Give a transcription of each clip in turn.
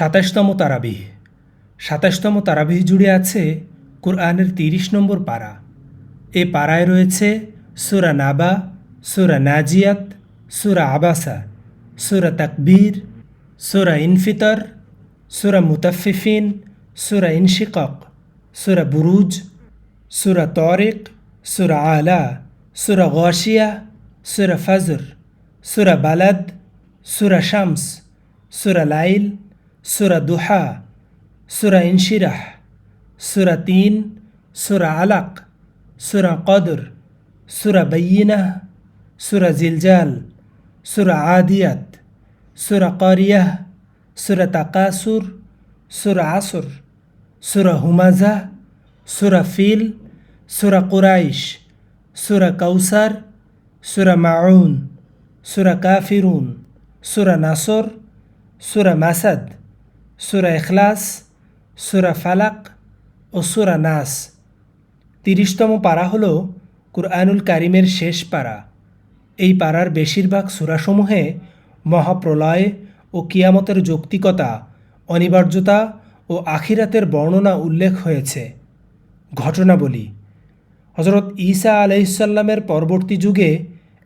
সাতাশতম তারাবিহ। সাতাশতম তারাবিহ জুড়ে আছে কোরআনের তিরিশ নম্বর পাড়া এ পাড়ায় রয়েছে সুরা নাবা, সুরা নাজিয়াত, সুরা আবাসা, সুরা তাকবীর, সুরা ইনফিতর, সুরা মুতাফিফিন সুরা ইনশিকক, সুরা বুরুজ, সুরা তরিক, সুরা আলা, সুরা গশিয়া, সুরা ফজর, সুরা বালাদ, সুরা শামস, সুরা লাইল সুরা দুহা সুরা ইনশিরাহ সুরা তিন সুরা আলাক সুরা কদর সুরা বৈয়িনা সুরা জিলজাল সুরা আদিয়াত সুরা করিয়াহ সুরা তাকাসুর সুরা আসর সুরা হুমাজা সুরা ফিল সুরা কুরাইশ সুরা কৌসার সুরা মাউন সুরা কাফিরুন সুরা নাসর সুরা মাসাদ সুরা এখলাস সুরা ফালাক ও সুরা নাস তিরিশতম পারা হল কুরআনুল কারিমের শেষ পারা। এই পাড়ার বেশিরভাগ সুরাসমূহে মহাপ্রলয় ও কিয়ামতের যৌক্তিকতা, অনিবার্যতা ও আখিরাতের বর্ণনা উল্লেখ হয়েছে। ঘটনাবলী। হজরত ঈসা আলাইসাল্লামের পরবর্তী যুগে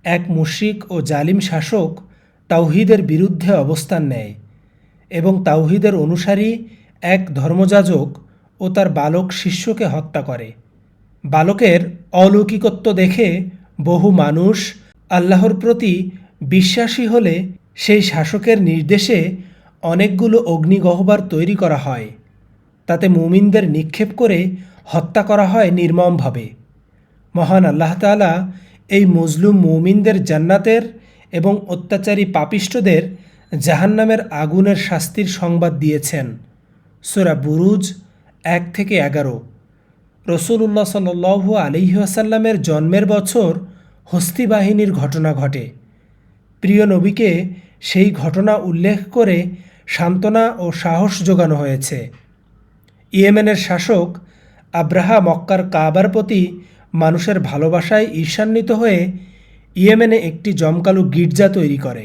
এক মুশরিক ও জালিম শাসক তাওহিদের বিরুদ্ধে অবস্থান নেয়। এবং তাওহিদের অনুসারী এক ধর্মযাজক ও তার বালক শিষ্যকে হত্যা করে। বালকের অলৌকিকত্ব দেখে বহু মানুষ আল্লাহর প্রতি বিশ্বাসী হলে সেই শাসকের নির্দেশে অনেকগুলো অগ্নিগহ্বর তৈরি করা হয়। তাতে মুমিনদের নিক্ষেপ করে হত্যা করা হয় নির্মমভাবে। মহান আল্লাহ তাআলা এই মজলুম মুমিনদের জান্নাতের এবং অত্যাচারী পাপিষ্টদের জাহান্নামের আগুনের শাস্তির সংবাদ দিয়েছেন। সুরা বুরুজ এক থেকে এগারো। রসুল্লাহ সাল্লু আলিহাসাল্লামের জন্মের বছর হস্তি বাহিনীর ঘটনা ঘটে। প্রিয় নবীকে সেই ঘটনা উল্লেখ করে সান্ত্বনা ও সাহস যোগানো হয়েছে। ইয়েমেনের শাসক আব্রাহা মক্কার কাবার প্রতি মানুষের ভালোবাসায় ঈর্ষান্বিত হয়ে ইয়েমেনে একটি জমকালো গির্জা তৈরি করে।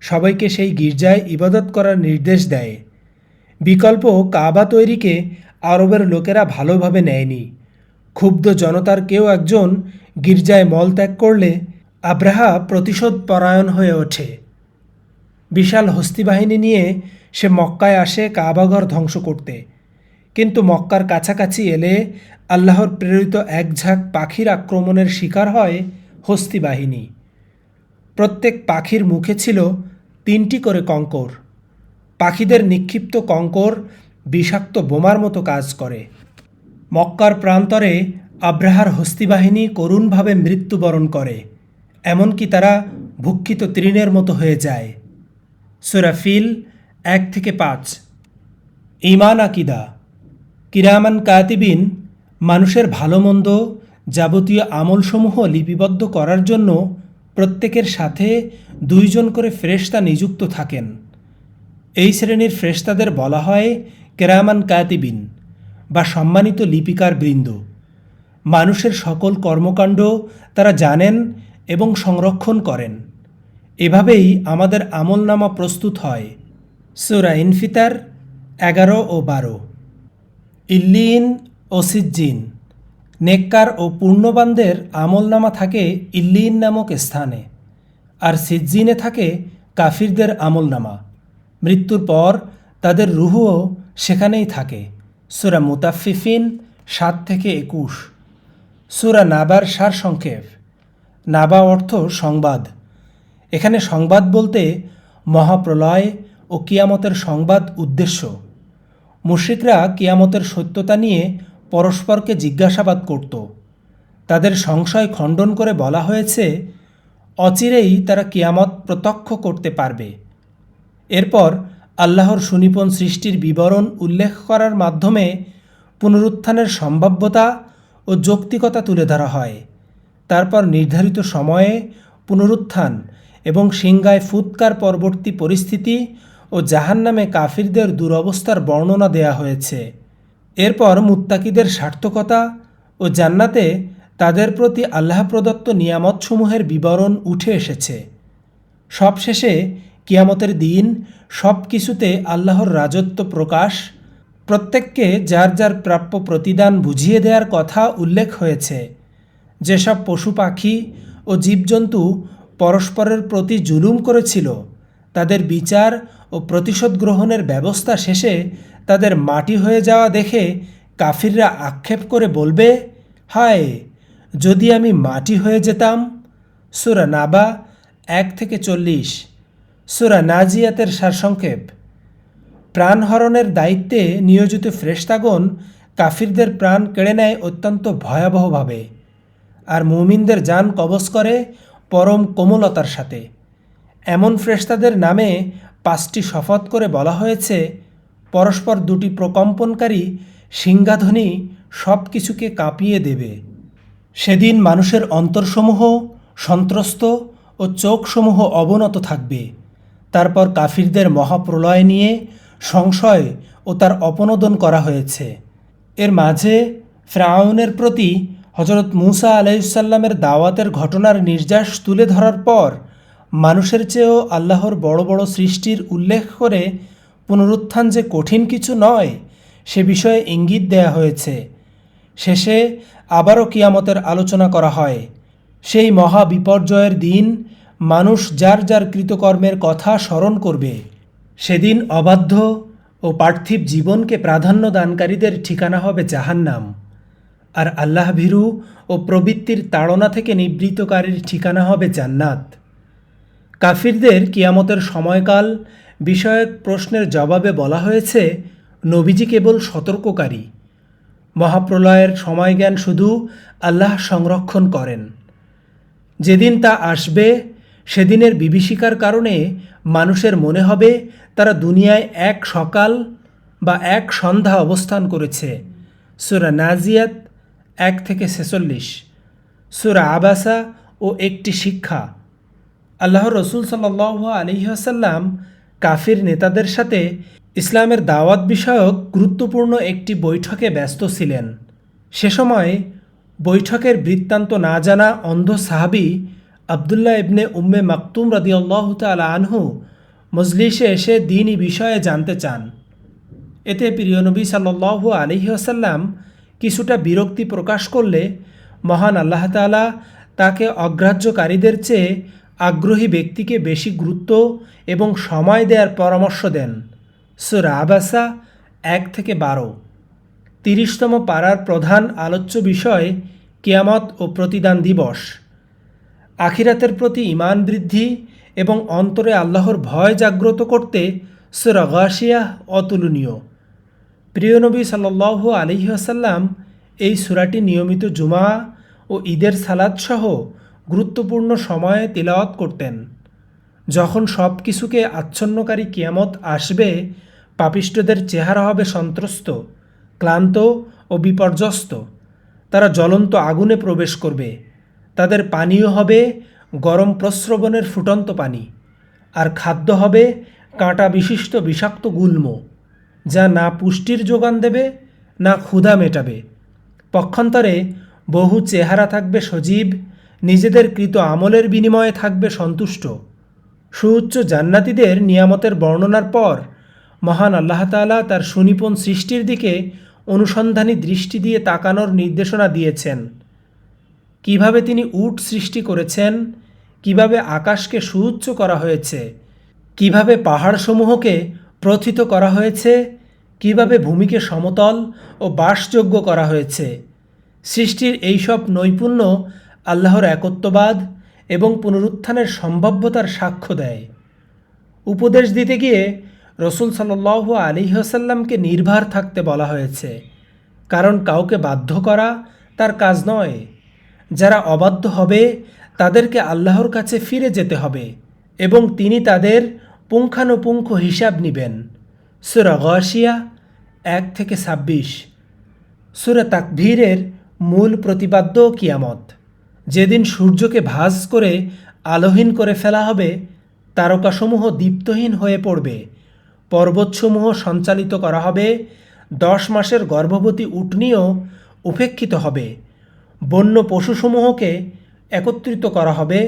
সবাইকে সেই গির্জায় ইবাদত করার নির্দেশ দেয়। বিকল্প কাবা তৈরিকে আরবের লোকেরা ভালোভাবে নেয়নি। ক্ষুব্ধ জনতার কেউ একজন গির্জায় মল ত্যাগ করলে আব্রাহা প্রতিশোধ পরায়ণ হয়ে ওঠে। বিশাল হস্তিবাহিনী নিয়ে সে মক্কায় আসে কাবাঘর ধ্বংস করতে। কিন্তু মক্কার কাছাকাছি এলে আল্লাহর প্রেরিত এক ঝাঁক পাখির আক্রমণের শিকার হয় হস্তি বাহিনী প্রত্যেক পাখির মুখে ছিল তিনটি করে কঙ্কর। পাখিদের নিক্ষিপ্ত কঙ্কর বিষাক্ত বোমার মতো কাজ করে। মক্কার প্রান্তরে আব্রাহার হস্তিবাহিনী করুণভাবে মৃত্যুবরণ করে, এমনকি তারা ভুক্ষিত তৃণের মতো হয়ে যায়। সুরাফিল এক থেকে পাঁচ। ইমান আকিদা। কিরামান কাতিবিন মানুষের ভালো মন্দ যাবতীয় আমলসমূহ লিপিবদ্ধ করার জন্য প্রত্যেকের সাথে দুইজন করে ফ্রেস্তা নিযুক্ত থাকেন। এই শ্রেণির ফ্রেস্তাদের বলা হয় কেরামান কাতিবিন বা সম্মানিত লিপিকার বৃন্দ। মানুষের সকল কর্মকাণ্ড তারা জানেন এবং সংরক্ষণ করেন। এভাবেই আমাদের আমলনামা প্রস্তুত হয়। সুরা ইনফিতার এগারো ও বারো। ইল্লিন ও সিজ্জিন। নেককার ও পূর্ণবানদের আমলনামা থাকে ইল্লিন নামক স্থানে, আর সিজ্জিনে থাকে কাফিরদের আমলনামা। মৃত্যুর পর তাদের রুহুও সেখানেই থাকে। সুরা মুতাফিফিন সাত থেকে একুশ। সুরা নাবার সার সংক্ষেপ। নাবা অর্থ সংবাদ। এখানে সংবাদ বলতে মহাপ্রলয় ও কিয়ামতের সংবাদ উদ্দেশ্য। মুশ্রিকরা কিয়ামতের সত্যতা নিয়ে পরস্পরকে জিজ্ঞাসাবাদ করত। তাদের সংশয় খণ্ডন করে বলা হয়েছে, অচিরেই তারা কিয়ামত প্রত্যক্ষ করতে পারবে। এরপর আল্লাহর সুনিপন সৃষ্টির বিবরণ উল্লেখ করার মাধ্যমে পুনরুত্থানের সম্ভাব্যতা ও যৌক্তিকতা তুলে ধরা হয়। তারপর নির্ধারিত সময়ে পুনরুত্থান এবং সিংগায় ফুৎকার পরবর্তী পরিস্থিতি ও জাহান্নামে কাফিরদের দুরবস্থার বর্ণনা দেয়া হয়েছে। এরপর মুত্তাকিদের সার্থকতা ও জান্নাতে তাদের প্রতি আল্লাহ প্রদত্ত নিয়ামতসমূহের বিবরণ উঠে এসেছে। সবশেষে কিয়ামতের দিন সব কিছুতে আল্লাহর রাজত্ব প্রকাশ, প্রত্যেককে যার যার প্রাপ্য প্রতিদান বুঝিয়ে দেওয়ার কথা উল্লেখ হয়েছে। যেসব পশু পাখি ও জীবজন্তু পরস্পরের প্রতি জুলুম করেছিল, তাদের বিচার ও প্রতিশোধ গ্রহণের ব্যবস্থা শেষে তাদের মাটি হয়ে যাওয়া দেখে কাফিররা আক্ষেপ করে বলবে, হায়, যদি আমি মাটি হয়ে যেতাম, সুরা নাবা এক থেকে চল্লিশ, সুরা নাজিয়াতের সারসংক্ষেপ। প্রাণহরণের দায়িত্বে নিয়োজিত ফ্রেশতাগণ কাফিরদের প্রাণ কেড়ে নেয় অত্যন্ত ভয়াবহভাবে, আর মুমিনদের যান কবজ করে পরম কোমলতার সাথে। এমন ফ্রেশতাদের নামে পাঁচটি শপথ করে বলা হয়েছে পরস্পর দুটি প্রকম্পনকারী সিংহাধ্বনি সব কিছুকে কাঁপিয়ে দেবে। সেদিন মানুষের অন্তরসমূহ সন্ত্রস্ত ও চোখসমূহ অবনত থাকবে। তারপর কাফিরদের মহাপ্রলয় নিয়ে সংশয় ও তার অপনোদন করা হয়েছে। এর মাঝে ফ্রাউনের প্রতি হজরত মুসা আলাইসাল্লামের দাওয়াতের ঘটনার নির্যাস তুলে ধরার পর মানুষের চেয়েও আল্লাহর বড় বড় সৃষ্টির উল্লেখ করে পুনরুত্থান যে কঠিন কিছু নয়, সে বিষয়ে ইঙ্গিত দেয়া হয়েছে। শেষে আবারও কিয়ামতের আলোচনা করা হয়। সেই মহা বিপর্যয়ের দিন মানুষ যার যার কৃতকর্মের কথা স্মরণ করবে। সেদিন অবাধ্য ও পার্থিব জীবনকে প্রাধান্য দানকারীদের ঠিকানা হবে জাহান্নাম। আর আল্লাহ ভীরু ও প্রবৃত্তির তাড়না থেকে নিবৃতকারীর ঠিকানা হবে জান্নাত। কাফিরদের কিয়ামতের সময়কাল বিষয়ক প্রশ্নের জবাবে বলা হয়েছে, নবীজি কেবল সতর্ককারী। মহাপ্রলয়ের সময়জ্ঞান শুধু আল্লাহ সংরক্ষণ করেন। যেদিন তা আসবে, সেদিনের বিভীষিকার কারণে মানুষের মনে হবে তারা দুনিয়ায় এক সকাল বা এক সন্ধ্যা অবস্থান করেছে। সুরা নাজিয়াত এক থেকে ছেচল্লিশ। সুরা আবাসা ও একটি শিক্ষা। আল্লাহ রসুল সাল্লাহ আলহিহাসাল্লাম কাফির নেতাদের সাথে ইসলামের দাওয়াত বিষয়ক গুরুত্বপূর্ণ একটি বৈঠকে ব্যস্ত ছিলেন। সে সময় বৈঠকের বৃত্তান্ত না জানা অন্ধ সাহাবি আবদুল্লাহ ইবনে উম্মে মাকতুম রদিয়াল্লাহ তালা আনহু মজলিসে এসে দিনই বিষয়ে জানতে চান। এতে প্রিয় নবী সাল্লাহ আলহিহাসাল্লাম কিছুটা বিরক্তি প্রকাশ করলে মহান আল্লাহ তালা তাকে অগ্রাহ্যকারীদের চেয়ে আগ্রহী ব্যক্তিকে বেশি গুরুত্ব এবং সময় দেওয়ার পরামর্শ দেন। সুরা আবাসা এক থেকে বারো। তিরিশতম পাড়ার প্রধান আলোচ্য বিষয় কিয়ামত ও প্রতিদান দিবস। আখিরাতের প্রতি ইমান বৃদ্ধি এবং অন্তরে আল্লাহর ভয় জাগ্রত করতে সুরা গাশিয়া অতুলনীয়। প্রিয়নবী সাল্লাহ আলহিহাসাল্লাম এই সুরাটি নিয়মিত জুমা ও ঈদের সালাদ সহ গুরুত্বপূর্ণ সময়ে তিলাওয়াত করতেন। যখন সব কিছুকে আচ্ছন্নকারী কিয়ামত আসবে পাপিষ্টদের চেহারা হবে সন্ত্রস্ত, ক্লান্ত ও বিপর্যস্ত। তারা জ্বলন্ত আগুনে প্রবেশ করবে। তাদের পানীয় হবে গরম প্রস্রবণের ফুটন্ত পানি, আর খাদ্য হবে কাঁটা বিশিষ্ট বিষাক্ত গুল্ম, যা না পুষ্টির যোগান দেবে, না ক্ষুধা মেটাবে। পক্ষান্তরে বহু চেহারা থাকবে সজীব নিজেদের কৃত আমলের বিনিময়ে থাকবে সন্তুষ্ট। সুউচ্চ জান্নাতিদের নিয়ামতের বর্ণনার পর মহান আল্লাহ তালা তার সুনিপুণ সৃষ্টির দিকে অনুসন্ধানী দৃষ্টি দিয়ে তাকানোর নির্দেশনা দিয়েছেন। কীভাবে তিনি উট সৃষ্টি করেছেন, কীভাবে আকাশকে সুউচ্চ করা হয়েছে, কীভাবে পাহাড়সমূহকে প্রথিত করা হয়েছে, কীভাবে ভূমিকে সমতল ও বাসযোগ্য করা হয়েছে, সৃষ্টির এইসব নৈপুণ্য আল্লাহর একত্ববাদ এবং পুনরুত্থানের সম্ভাব্যতার সাক্ষ্য দেয়। উপদেশ দিতে গিয়ে রসুল সাল্লাহ আলিহাসাল্লামকে নির্ভার থাকতে বলা হয়েছে। কারণ কাউকে বাধ্য করা তার কাজ নয়। যারা অবাধ্য হবে, তাদেরকে আল্লাহর কাছে ফিরে যেতে হবে এবং তিনি তাদের পুঙ্খানুপুঙ্খ হিসাব নিবেন। সুরা গশিয়া এক থেকে ছাব্বিশ। সুরা তাকভীরের মূল প্রতিপাদ্য কিয়ামত। যেদিন সূর্যকে ভাঁজ করে আলোহীন করে ফেলা হবে, তারকাসমূহ দীপ্তহীন হয়ে পড়বে। পর্বতসমূহ সঞ্চালিত করা হবে, দশ মাসের গর্ভবতী উটনিও উপেক্ষিত হবে। বন্য পশুসমূহকে একত্রিত করা হবে,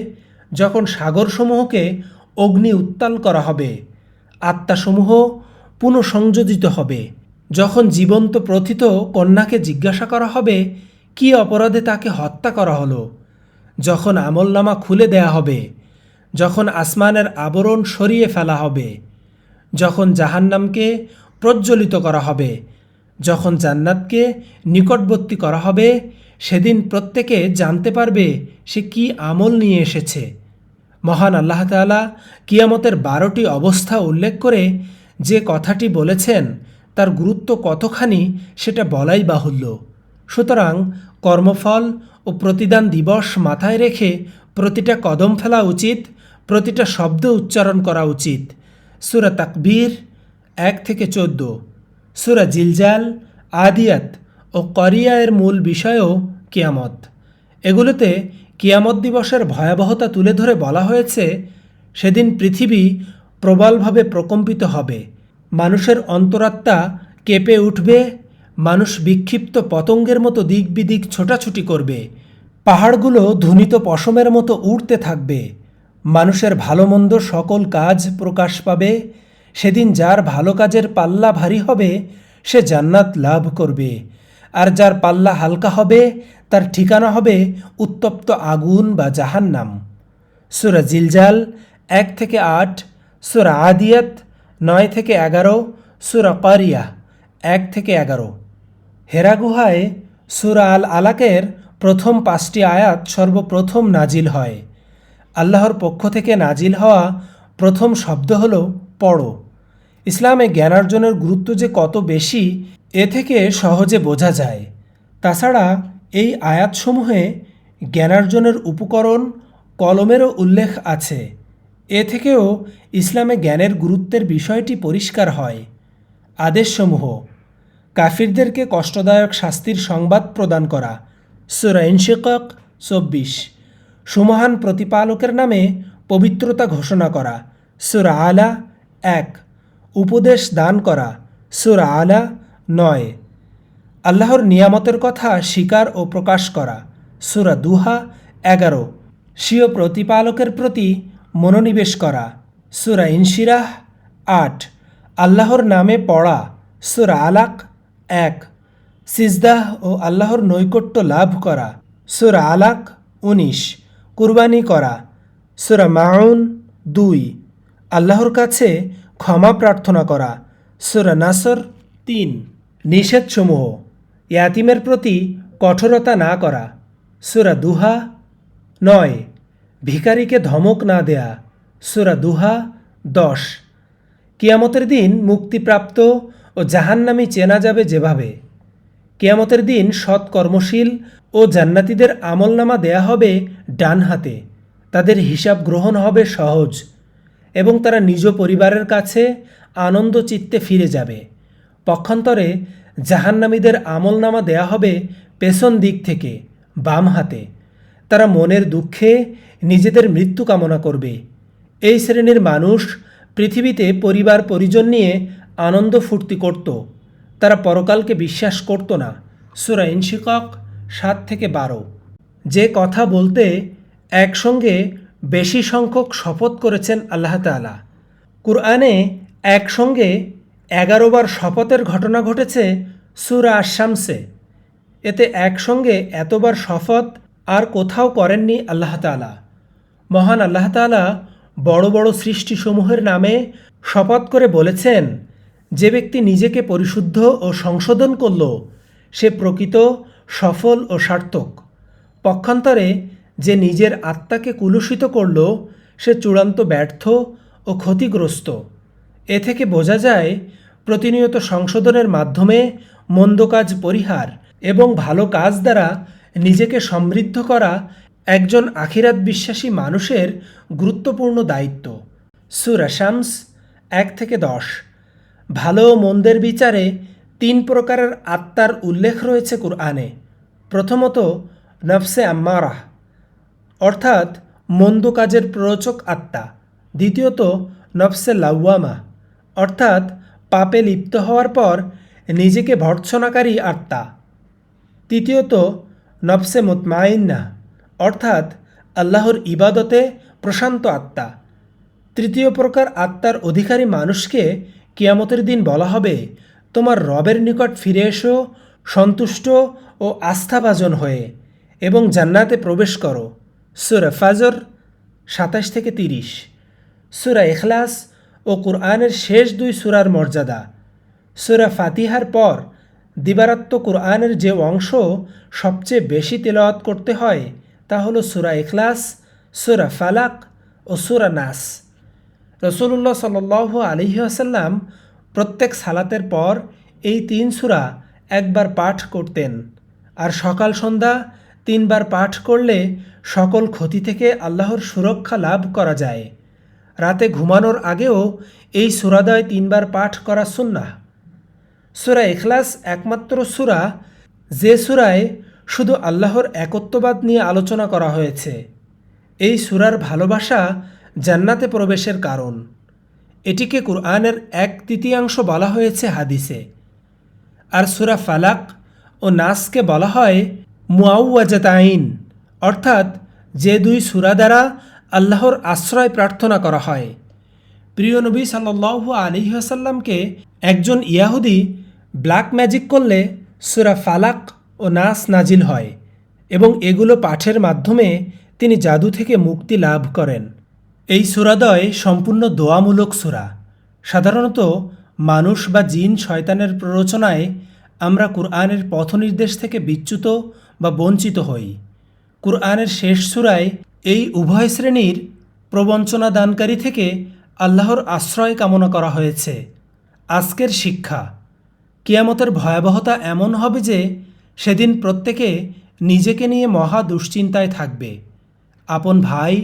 যখন সাগরসমূহকে অগ্নি উত্তাল করা হবে। আত্মাসমূহ পুনঃসংযোজিত হবে। যখন জীবন্ত প্রথিত কন্যাকে জিজ্ঞাসা করা হবে, কি অপরাধে তাকে হত্যা করা হলো? যখন আমলনামা খুলে দেয়া হবে, যখন আসমানের আবরণ সরিয়ে ফেলা হবে, যখন জাহান্নামকে প্রজ্বলিত করা হবে, যখন জান্নাতকে নিকটবর্তী করা হবে, সেদিন প্রত্যেকে জানতে পারবে সে কি আমল নিয়ে এসেছে। মহান আল্লাহ তাআলা কিয়ামতের বারোটি অবস্থা উল্লেখ করে যে কথাটি বলেছেন, তার গুরুত্ব কতখানি সেটা বলাই বাহুল্য। সুতরাং কর্মফল ও প্রতিদান দিবস মাথায় রেখে প্রতিটা কদম ফেলা উচিত, প্রতিটা শব্দ উচ্চারণ করা উচিত। সুরা তাকবীর এক থেকে চোদ্দ। সুরা জিলজাল, আদিয়াত ও করিয়া এর মূল বিষয়ও কিয়ামত। এগুলোতে কিয়ামত দিবসের ভয়াবহতা তুলে ধরে বলা হয়েছে, সেদিন পৃথিবী প্রবলভাবে প্রকম্পিত হবে। মানুষের অন্তরাত্মা কেঁপে উঠবে মানুষ বিক্ষিপ্ত পতঙ্গের মতো দিক বিদিক ছোটাছুটি করবে। পাহাড়গুলো ধুনিত পশমের মতো উড়তে থাকবে। মানুষের ভালো মন্দ সকল কাজ প্রকাশ পাবে। সেদিন যার ভালো কাজের পাল্লা ভারী হবে, সে জান্নাত লাভ করবে। আর যার পাল্লা হালকা হবে, তার ঠিকানা হবে উত্তপ্ত আগুন বা জাহান্নাম। সুরা জিলজাল এক থেকে আট, সুরা আদিয়াত নয় থেকে এগারো, সুরা কারিয়া এক থেকে এগারো। হেরা গুহায় সুরা আল আলাকের প্রথম পাঁচটি আয়াত সর্বপ্রথম নাজিল হয়। আল্লাহর পক্ষ থেকে নাজিল হওয়া প্রথম শব্দ হল পড়ো। ইসলামে জ্ঞানার্জনের গুরুত্ব যে কত বেশি, এ থেকে সহজে বোঝা যায়। তাছাড়া এই আয়াতসমূহে জ্ঞানার্জনের উপকরণ, কলমেরও উল্লেখ আছে। এ থেকেও ইসলামে জ্ঞানের গুরুত্বের বিষয়টি পরিষ্কার হয়। আদেশসমূহ কাফিরদেরকে কষ্টদায়ক শাস্তির সংবাদ প্রদান করা। সুরা ইনশিকক চব্বিশ। সুমহান প্রতিপালকের নামে পবিত্রতা ঘোষণা করা। সুরা আলা এক। উপদেশ দান করা। সুরা আলা নয়। আল্লাহর নিয়ামতের কথা স্বীকার ও প্রকাশ করা। সুরা দুহা এগারো। স্বীয় প্রতিপালকের প্রতি মনোনিবেশ করা। সুরা ইনশিরাহ আট। আল্লাহর নামে পড়া। সুরা আলাক এক সিজদাহ ও আল্লাহর নৈকট্য লাভ করা। সুরা আলাক উনিশ, কুরবানি করা। সুরা মাউন দুই, আল্লাহর কাছে ক্ষমা প্রার্থনা করা। সুরা নাসর তিন, নিষেধসমূহ, ইয়াতিমের প্রতি কঠোরতা না করা। সুরা দুহা নয়, ভিখারিকে ধমক না দেয়া। সুরা দুহা দশ, কিয়ামতের দিন মুক্তিপ্রাপ্ত ও জাহান্নামি চেনা যাবে যেভাবে। কেয়ামতের দিন সৎ কর্মশীল ও জান্নাতিদের আমলনামা দেয়া হবে ডান হাতে। তাদের হিসাব গ্রহণ হবে সহজ এবং তারা নিজ পরিবারের কাছে আনন্দ চিত্তে ফিরে যাবে। পক্ষান্তরে জাহান্নামীদের আমলনামা দেয়া হবে পেছন দিক থেকে, বাম হাতে। তারা মনের দুঃখে নিজেদের মৃত্যু কামনা করবে। এই শ্রেণির মানুষ পৃথিবীতে পরিবার পরিজন নিয়ে আনন্দ ফুর্তি করত। তারা পরকালকে বিশ্বাস করত না। সুরা ইনশিকক সাত থেকে বারো। যে কথা বলতে একসঙ্গে বেশি সংখ্যক শপথ করেছেন আল্লাহ তালা কুরআনে একসঙ্গে এগারোবার শপথের ঘটনা ঘটেছে সুরা আশামসে এতে একসঙ্গে এতবার শপথ আর কোথাও করেননি আল্লাহ তালা মহান আল্লাহ তালা বড় বড় সৃষ্টিসমূহের নামে শপথ করে বলেছেন যে ব্যক্তি নিজেকে পরিশুদ্ধ ও সংশোধন করল, সে প্রকৃত, সফল ও সার্থক। পক্ষান্তরে, যে নিজের আত্মাকে কুলুষিত করল, সে চূড়ান্ত ব্যর্থ ও ক্ষতিগ্রস্ত। এ থেকে বোঝা যায়, প্রতিনিয়ত সংশোধনের মাধ্যমে মন্দ কাজ পরিহার এবং ভালো কাজ দ্বারা নিজেকে সমৃদ্ধ করা একজন আখিরাত বিশ্বাসী মানুষের গুরুত্বপূর্ণ দায়িত্ব। সুরা শামস, এক থেকে দশ। ভালো ও মন্দের বিচারে তিন প্রকারের আত্মার উল্লেখ রয়েছে কুরআনে। প্রথমত, নফসে আম্মারাহ, অর্থাৎ মন্দ কাজের প্ররোচক আত্মা। দ্বিতীয়ত, নফসে লাউয়ামা অর্থাৎ পাপে লিপ্ত হওয়ার পর নিজেকে ভর্ৎসনাকারী আত্মা। তৃতীয়ত, নফসে মুতমাইন্না, অর্থাৎ আল্লাহর ইবাদতে প্রশান্ত আত্মা। তৃতীয় প্রকার আত্মার অধিকারী মানুষকে কিয়ামতের দিন বলা হবে, তোমার রবের নিকট ফিরে এসো, সন্তুষ্ট ও আস্থাভাজন হয়ে এবং জান্নাতে প্রবেশ করো। সুরা ফাজর সাতাশ থেকে তিরিশ। সুরা এখলাস ও কুরআনের শেষ দুই সুরার মর্যাদা। সুরা ফাতিহার পর দিবারাত্ম কুরআনের যে অংশ সবচেয়ে বেশি তেলাওয়াত করতে হয়, তা হলো সুরা এখলাস সুরা ফালাক ও সুরা নাস। রসুল্লাহ সাল আলহি আসাল্লাম প্রত্যেক সালাতের পর এই তিন সুরা একবার পাঠ করতেন। আর সকাল সন্ধ্যা তিনবার পাঠ করলে সকল ক্ষতি থেকে আল্লাহর সুরক্ষা লাভ করা যায়। রাতে ঘুমানোর আগেও এই সুরাদয় তিনবার পাঠ করা সুন্নাহ। সুরা এখলাস একমাত্র সুরা, যে সুরায় শুধু আল্লাহর একত্ববাদ নিয়ে আলোচনা করা হয়েছে। এই সুরার ভালোবাসা জান্নাতে প্রবেশের কারণ। এটিকে কুরআনের এক তৃতীয়াংশ বলা হয়েছে হাদিসে। আর সুরা ফালাক ও নাসকে বলা হয় মুআউয়াজাতাইন অর্থাৎ যে দুই সুরা দ্বারা আল্লাহর আশ্রয় প্রার্থনা করা হয়। প্রিয় নবী সাল্লাহ আলিহাসাল্লামকে একজন ইয়াহুদি ব্ল্যাক ম্যাজিক করলে সুরা ফালাক ও নাস নাজিল হয় এবং এগুলো পাঠের মাধ্যমে তিনি জাদু থেকে মুক্তি লাভ করেন। এই সুরাদয় সম্পূর্ণ দোয়ামূলক সুরা। সাধারণত মানুষ বা জিন শয়তানের প্ররোচনায় আমরা কুরআনের পথনির্দেশ থেকে বিচ্যুত বা বঞ্চিত হই। কুরআনের শেষ সুরায় এই উভয় শ্রেণির প্রবঞ্চনা দানকারী থেকে আল্লাহর আশ্রয় কামনা করা হয়েছে। আজকের শিক্ষা, কিয়ামতের ভয়াবহতা এমন হবে যে সেদিন প্রত্যেকে নিজেকে নিয়ে মহা দুশ্চিন্তায় থাকবে। আপন ভাই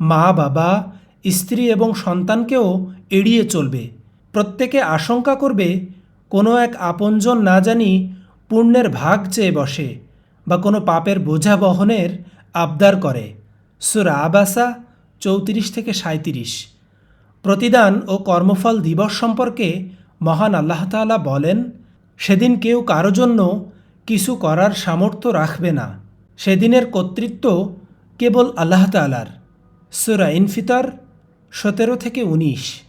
মা, বাবা, স্ত্রী এবং সন্তানকেও এড়িয়ে চলবে। প্রত্যেকে আশঙ্কা করবে, কোনো এক আপনজন না জানি পুণ্যের ভাগ চেয়ে বসে বা কোনো পাপের বোঝা বহনের আবদার করে। সুরা আবাসা চৌত্রিশ থেকে সাঁত্রিশ প্রতিদান ও কর্মফল দিবস সম্পর্কে মহান আল্লাহ তাআলা বলেন, সেদিন কেউ কারও জন্য কিছু করার সামর্থ্য রাখবে না। সেদিনের কর্তৃত্ব কেবল আল্লাহ তালার সুরা ইনফিতর, সতেরো থেকে উনিশ।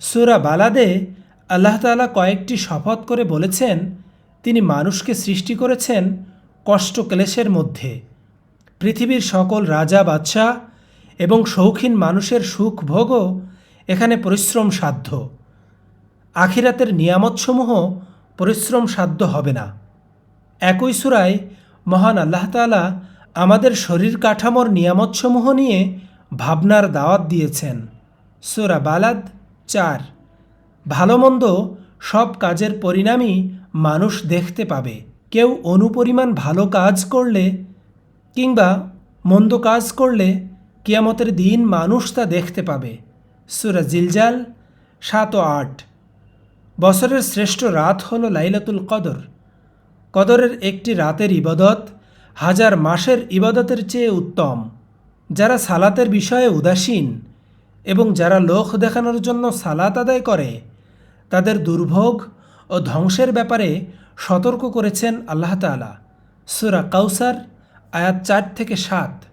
সুরা বালাদে আল্লাহ তাআলা কয়েকটি শপথ করে বলেছেন, তিনি মানুষকে সৃষ্টি করেছেন কষ্ট ক্লেশের মধ্যে। পৃথিবীর সকল রাজা, বাদশাহ এবং শৌখিন মানুষের সুখ ভোগও এখানে পরিশ্রম সাধ্য। আখিরাতের নিয়ামতসমূহ পরিশ্রম সাধ্য হবে না। একই সুরায় মহান আল্লাহ তাআলা আমাদের শরীর কাঠামোর নিয়ামতসমূহ নিয়ে ভাবনার দাওয়াত দিয়েছেন। সুরা বালাদ চার। ভালো মন্দ সব কাজের পরিণামই মানুষ দেখতে পাবে। কেউ অনুপরিমাণ ভালো কাজ করলে কিংবা মন্দ কাজ করলে কিয়ামতের দিন মানুষ তা দেখতে পাবে। সুরা জিলজাল সাত ও আট। বছরের শ্রেষ্ঠ রাত হল লাইলাতুল কদর। কদরের একটি রাতের ইবাদত হাজার মাসের ইবাদতের চেয়ে উত্তম। যারা সালাতের বিষয়ে উদাসীন এবং যারা লোক দেখানোর জন্য সালাত আদায় করে, তাদের দুর্ভোগ ও ধ্বংসের ব্যাপারে সতর্ক করেছেন আল্লাহ তালা সুরা কাউসার, আয়াত চার থেকে সাত।